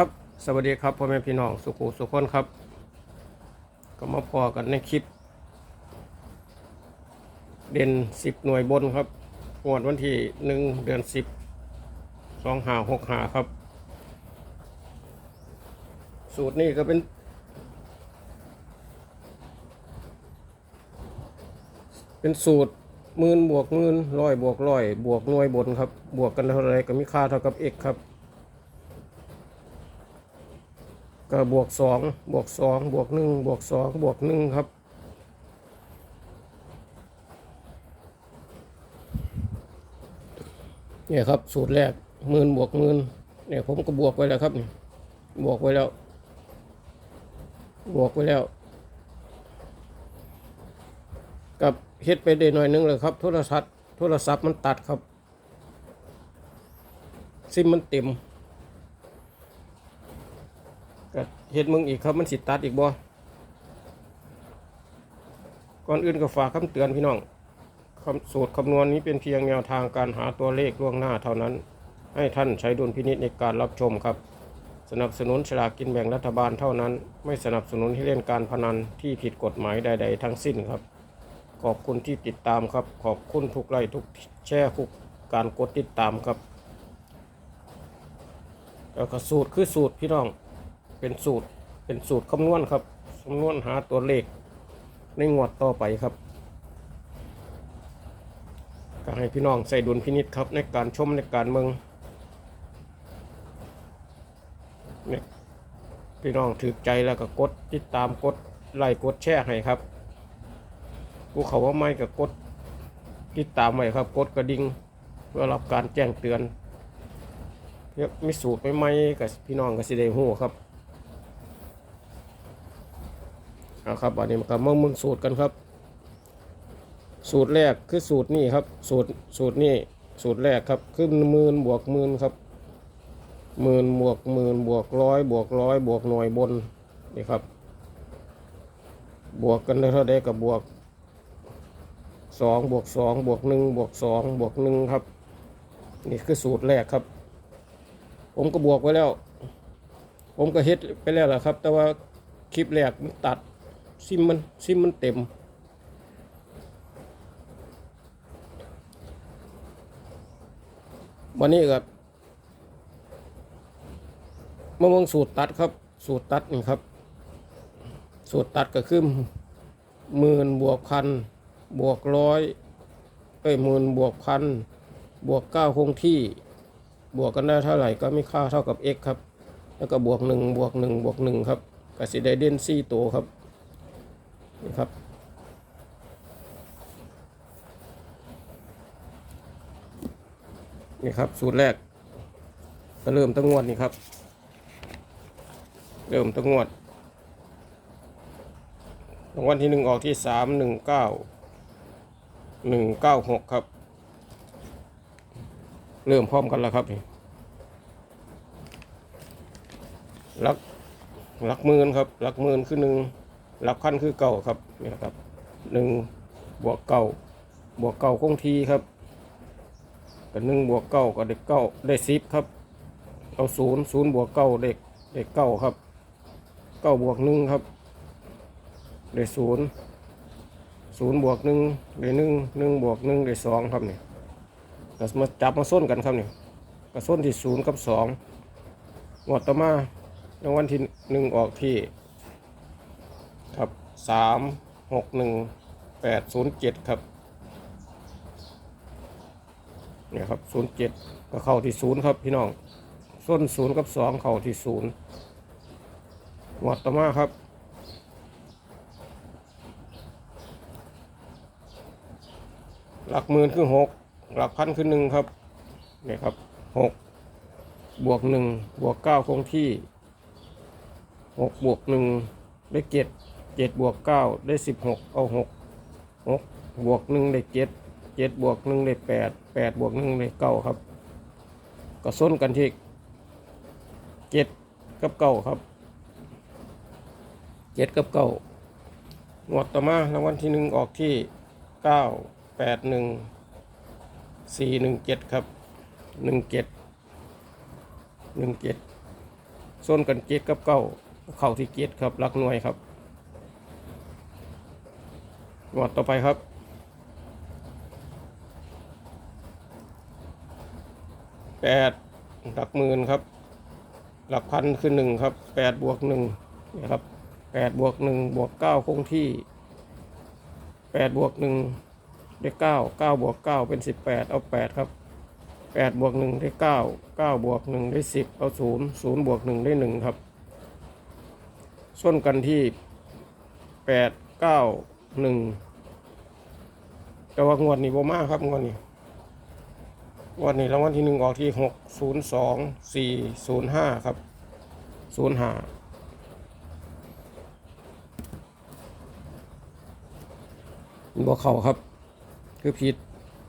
ครับสวัสดีครับพ่อแม่พี่น้องสุขุสุขคนครับ ก็มาพอกันในคลิป เด่นสิบหน่วยบนครับงวดวันที่หนึ่งเดือนสิบสองหาหกหาครับ สูตรนี้ก็เป็น เป็นสูตรหมื่นบวกหมื่นร้อยบวกร้อยบวกหน่วยบนครับ บวกกันเท่าไรก็มีค่าเท่ากับ x ครับ ก็บวกสองบวกสองบวกหนึ่งบวกสองบวกหนึ่งครับเนี่ยครับสูตรแรกหมื่นบวกหมื่นเนี่ยผมก็บวกไว้แล้วครับนี่บวกไว้แล้ว บวกไว้แล้ว กับเฮ็ดไปได้หน่อยนึงเลยครับ โทรศัพท์โทรศัพท์มันตัดครับ ซิมมันเต็ม ก็ เฮ็ดมึงอีกครับมันสิตัดอีกบ่ก่อนอื่นก็ฝากคำเตือนพี่น้องคำสูตรคำนวณนี้เป็นเพียงแนวทางการหาตัวเลขล่วงหน้าเท่านั้น ให้ท่านใช้ดุลพินิจในการรับชมครับ สนับสนุนฉลากกินแบ่งรัฐบาลเท่านั้น ไม่สนับสนุนให้เล่นการพนันที่ผิดกฎหมายใด ๆ ทั้งสิ้นครับ ขอบคุณที่ติดตามครับ ขอบคุณทุกไลค์ทุกแชร์ทุกการกดติดตามครับแล้วก็สูตรคือสูตรพี่น้อง เป็นสูตรเป็นสูตรคำนวณครับคำนวณหาตัวเลขในงวดต่อไปครับก็ให้พี่น้องใส่ดุลพินิษครับในการชมในการเมืองเนี่ยพี่น้องถือใจแล้วก็กดติดตามกดไลค์กดแชร์ให้ครับผู้เขาว่าไม่ก็กดติดตามไว้ครับ กดกระดิ่งเพื่อรับการแจ้งเตือนเพื่อมีสูตรใหม่ๆกับพี่น้องก็สิได้ฮู้ครับ เอาครับอันนี้มากับเมืองมึงสูตรกันครับ สูตรแรกคือสูตรนี่ครับ สูตรสูตรนี่สูตรแรกครับคือหมื่นบวกหมื่นครับหมื่นบวกหมื่นบวกร้อยบวกร้อยบวกหน่วยบนนี่ครับ บวกกันได้เท่าใดกับบวกสองบวกสองบวกหนึ่งบวกสองบวกหนึ่งครับ นี่คือสูตรแรกครับ ผมก็บวกไว้แล้ว ผมก็เฮ็ดไปแล้วล่ะครับ แต่ว่าคลิปแรกมันตัด ซิมมันซิมมันเต็ม วันนี้ครับมะม่วงสูตรตัดครับ สูตรตัดนี่ครับ สูตรตัดก็คือหมื่นบวกพันบวกร้อยเอ้ยหมื่นบวกพันบวกเก้าคงที่บวกกันได้เท่าไหร่ก็มีค่าเท่ากับ x ครับ แล้วก็บวกหนึ่งบวกหนึ่งบวกหนึ่งครับก็สิได้เด่นสี่ตัวครับ นี่ครับ นี่ครับ สูตรแรกก็เริ่มตั้งงวดนี่ครับ เริ่มตั้งงวดรางวัลที่หนึ่งออกที่สามหนึ่งเก้าหนึ่งเก้าหกครับ เริ่มพร้อมกันแล้วครับนี่ลักหลักหมื่นครับหลักหมื่นคือหนึ่ง หลักพันคือเก่าครับนี่ครับหนึ่งบวกเก้าบวกเก้าคงทีครับกับหนึ่งบวกเก้าก็ได้เก้าได้สิบครับเอาศูนย์ศูนย์บวกเก้าได้ได้เก้าครับเก้าบวกหนึ่งครับได้ศูนย์ศูนย์บวกหนึ่งได้หนึ่งหนึ่งบวกหนึ่งได้สองครับเนี่ยก็มาจับมาส้นกันครับเนี่ก็ส้นที่ศูนย์กับสองงวดต่อมารางวัลที่หนึ่งออกที่ สามหกหนึ่งแปดศูนย์เจ็ดครับเนี่ยครับศูนย์เจ็ดก็เข้าที่ศูนย์ครับพี่น้องส้นศูนย์กับสองเข้าที่ศูนย์หมดต่อมาครับหลักหมื่นคือหกหลักพันคือหนึ่งครับเนี่ยครับหกบวกหนึ่งบวกเก้าคงที่หกบวกหนึ่งได้เจ็ด เจ็ดบวกเก้าได้สิบหกเอาหกหกบวกหนึ่งได้เจ็ดเจ็ดบวกหนึ่งได้แปดแปดบวกหนึ่งได้เก้าครับ ก็ส้นกันที่เจ็ดกับเก้าครับเจ็ดกับเก้างวดต่อมารางวัลที่หนึ่งออกที่เก้าแปดหนึ่งสี่หนึ่งเจ็ดครับหนึ่งเจ็ดหนึ่งเจ็ดส้นกันเจ็ดกับเก้าเข่าที่เจ็ดครับรักหน่วยครับ งวดต่อไปครับ แปดหลักหมื่นครับ หลักพันคือหนึ่งครับ แปดบวกหนึ่งนะครับแปดบวกหนึ่งบวกเก้าคงที่แปดบวกหนึ่งได้เก้าเก้าบวกเก้าเป็นสิบแปดเอาแปดครับแปดบวกหนึ่งได้เก้าเก้าบวกหนึ่งได้สิบเอาศูนย์ศูนย์บวกหนึ่งได้หนึ่งครับส้นกันที่แปดเก้า หนึ่งแต่ว่างวดนี้บมากครับงวดนี้งวดนี้รางวัลที่หนึ่งออกที่หกศูนย์สองสี่ศูนย์ห้าครับศูนย์ห้าบ่เข่าครับ คือผิด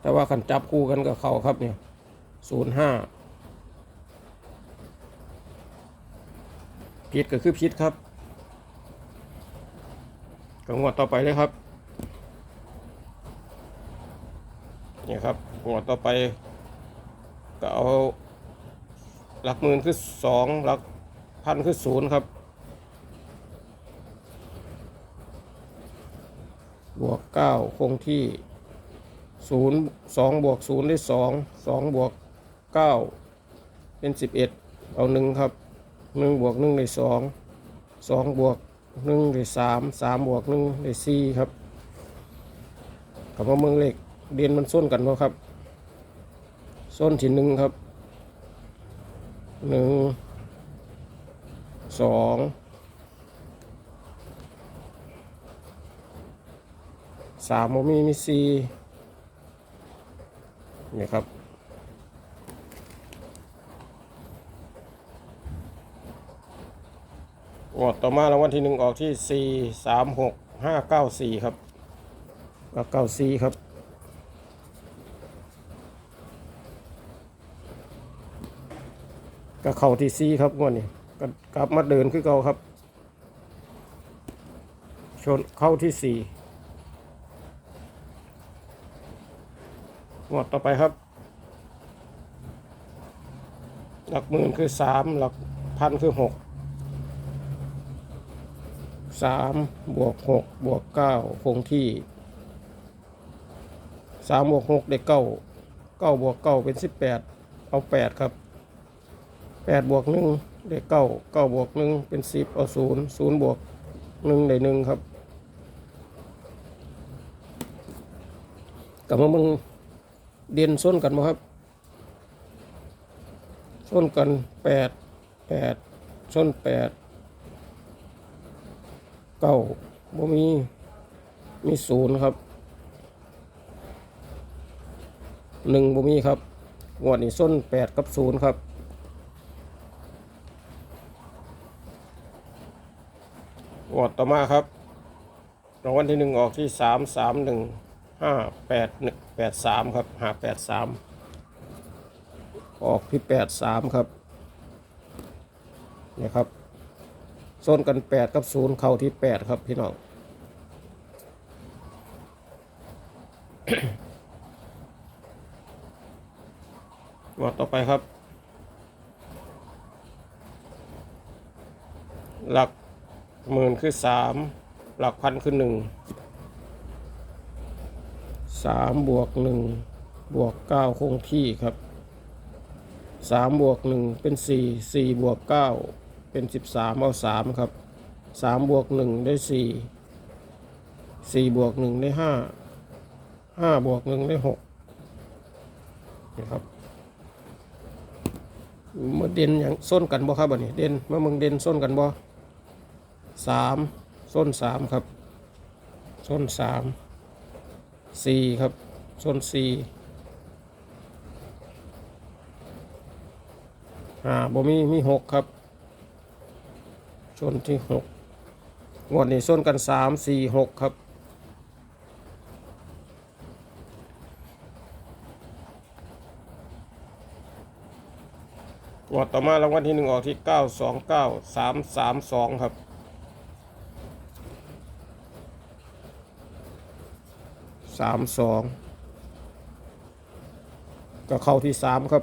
แต่ว่าขันจับคู่กันกับเข่าครับเนี่ยศูนย์ห้าผิดก็คือผิดครับ ก็งวดต่อไปเลยครับนี่ครับงวดต่อไปก็เอาหลักหมื่นคือสองหลักพันคือศูนย์ครับ บวกเก้าคงที่ศูนย์สองบวกศูนย์ได้สองสองบวกเก้าเป็นสิบเอ็ดเอาหนึ่งครับหนึ่งบวกหนึ่งได้สองสองบวก หนึ่งได้สามสามบวกหนึ่งได้สี่ครับคำว่าเมืองเหล็กเดียนมันส้นกันเนาะครับส้นที่หนึ่งครับหนึ่งสองสามโมมีมีสี่นี่ครับ งวดต่อมารางวัลที่หนึ่งออกที่สี่สามหกห้าเก้าสี่ครับก็เก้าสี่ครับก็เข้าที่สี่ครับงวดนี้ก็กลับมาเดินคือเก่าครับ ชนเข้าที่สี่งวดต่อไปครับ หลักหมื่นคือสามหลักพันคือหก สามบวกหกบวกเก้าคงที่สามบวกหกได้เก้าเก้าบวกเก้าเป็นสิบแปดเอาแปดครับแปดบวกหนึ่งได้เก้าเก้าบวกหนึ่งเป็นสิบเอาศูนย์ศูนย์บวกหนึ่งได้หนึ่งครับกลับมามึงเดียนส้นกันมาครับส้นกันแปดแปดส้นแปด เก้าบ่มี มีศูนย์ครับหนึ่งบ่มีครับงวดนี้ส้นแปดกับศูนย์ครับงวดต่อมาครับรางวัลที่หนึ่งออกที่สามสามหนึ่งห้าแปดหนึ่งแปดสามครับห้าแปดสามออกที่แปดสามครับนี่ครับ โซนกันแปดกับศูนย์เข้าที่แปดครับพี่น้องงวดต่อไปครับ หลักหมื่นคือสามหลักพันคือหนึ่งสามบวกหนึ่งบวกเก้าคงที่ครับสามบวกหนึ่งเป็นสี่สี่บวกเก้า เป็นสิบสามเอาสามครับสามบวกหนึ่งได้สี่สี่บวกหนึ่งได้ห้าห้าบวกหนึ่งได้หกนะครับมาเด่นอย่างส้นกันบ่ครับอันนี้เด่นมามึงเด่นส้นกันบ่สามส้นสามครับ ส้นสามสี่ครับ ส้นสี่ห้าบ่มีมีหกครับ ส้นที่หกงวดนี้ส้นกันสามสี่หกครับงวดต่อมารางวัลที่หนึ่งออกที่เก้าสองเก้าสามสามสองครับสามสองก็เข้าที่สามครับ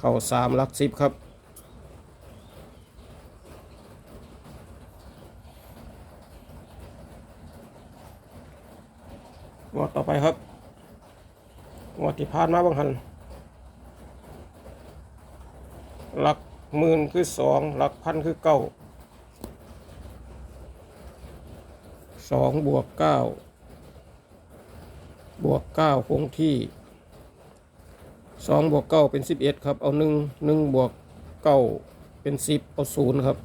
เข้าสามลักสิบครับ ผ่านมาบางหันหลักหมื่นคือสองหลักพันคือเก้าสองบวกเก้าบวกเก้าคงที่สองบวกเก้าเป็นสิบเอ็ดครับเอาหนึ่งหนึ่งบวกเก้าเป็นสิบเอาศูนย์ครับ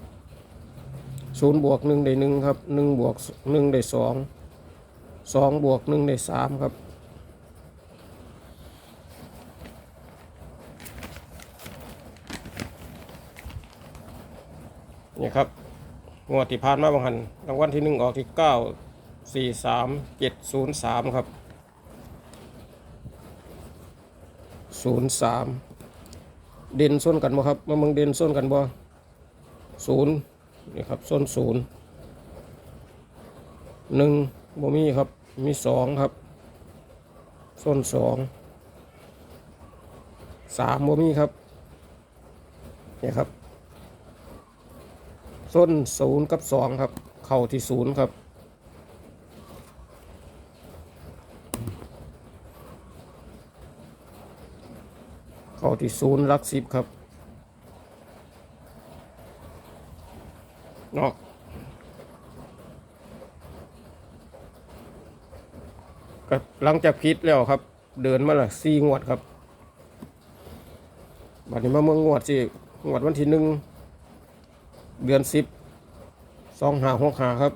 ศูนย์บวกหนึ่งได้หนึ่งครับหนึ่งบวกหนึ่งได้สองสองบวกหนึ่งได้สามครับ นี่ครับงวดที่ผ่านมาบางหันรางวัลที่หนึ่งออกที่เก้าสี่สามเจ็ดศูนย์สามครับศูนย์สามเด่นส้นกันบ่ครับมาเมืองเด่นส้นกันบ่ศูนย์นี่ครับส้นศูนย์หนึ่งบ่มีครับมีสองครับส้นสองสามบ่มีครับนี่ครับ ส้นศูนย์กับสองครับ เข่าที่ศูนย์ครับ เข่าที่ศูนย์ลักสิบครับเนาะก็หลังจากพิษแล้วครับ เดินมาละสี่งวดครับ บัดนี้มาเมืองงวดสิงวดวันที่หนึ่ง เดือนสิบสองหาหกหาครับ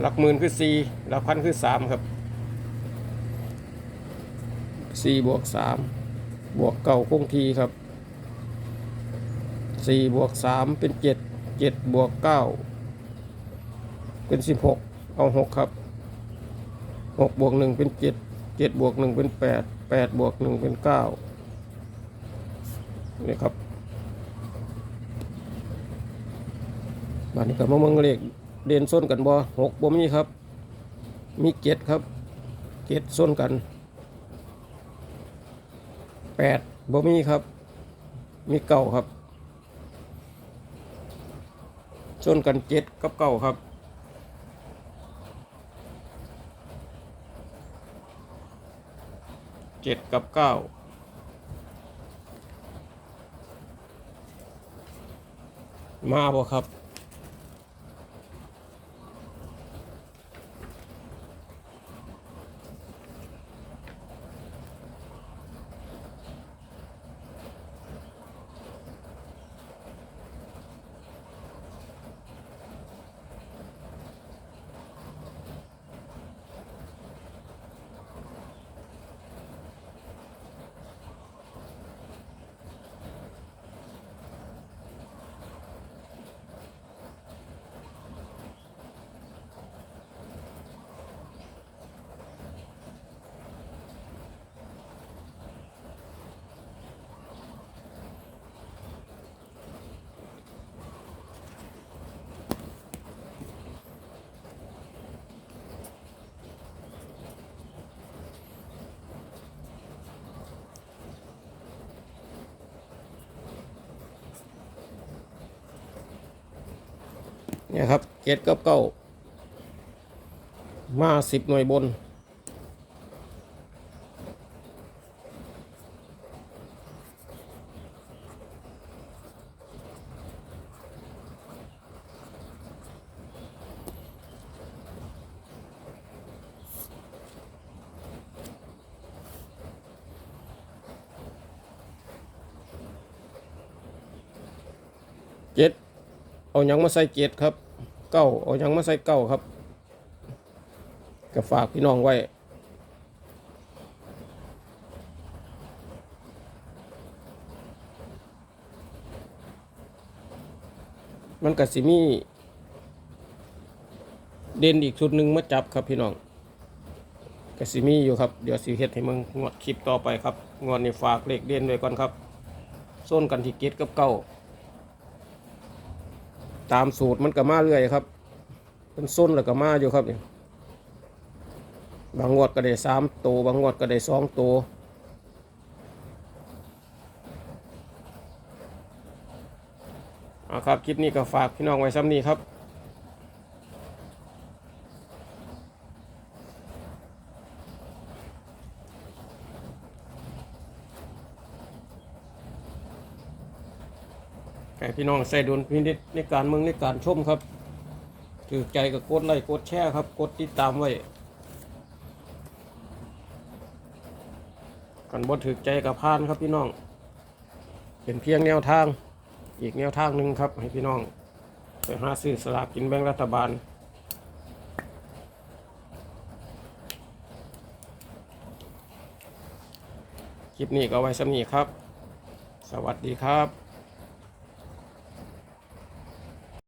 หลักหมื่นคือสี่หลักพันคือสามครับสี่บวกสามบวกเก้าคงทีครับสี่บวกสามเป็นเจ็ดเจ็ดบวกเก้าเป็นสิบหกเอาหกครับหกบวกหนึ่งเป็นเจ็ดเจ็ดบวกหนึ่งเป็นแปดแปดบวกหนึ่งเป็นเก้า นี่ครับบ้านนี้กับมะเมืองเลขเด่นส้นกันบ่หกบ่มีครับ มีเจ็ดครับเจ็ดส้นกันแปดบ่มีครับ มีเก้าครับส้นกันเจ็ดกับเก้าครับเจ็ดกับเก้า มาบ่ครับ เนี่ยครับเจ็ดกับเก้ามาสิบหน่วยบน เอายังมาใส่เจ็ดครับ เก้าเอายังมาใส่เก้าครับก็ฝากพี่น้องไว้มันก็สิมี เด่นอีกชุดหนึ่งมาจับครับพี่น้องก็สิมีอยู่ครับ เดี๋ยวสิเฮ็ดให้มึงงวดคลิปต่อไปครับ งวดนี้ฝากเลขเด่นไว้ก่อนครับส้นกันที่เกตกับเก้า ตามสูตรมันก็มาเรื่อยครับเป็นส้นแล้วก็มาอยู่ครับบางงวดก็ได้สามตัวบางงวดก็ได้สองตัวอะครับคลิปนี้ก็ฝากพี่น้องไว้ซ้ำนี้ครับ พี่น้องใส่ดุลพินิจในการเมืองในการชมครับถือใจก็กดไลค์กดแชร์ครับ กดติดตามไว้กันบ่ถือใจกับพานครับพี่น้อง เป็นเพียงแนวทาง อีกแนวทางหนึ่งครับ ให้พี่น้องไปหาซื้อสลากกินแบ่งรัฐบาลคลิปนี้ก็ไว้สำนีครับ สวัสดีครับ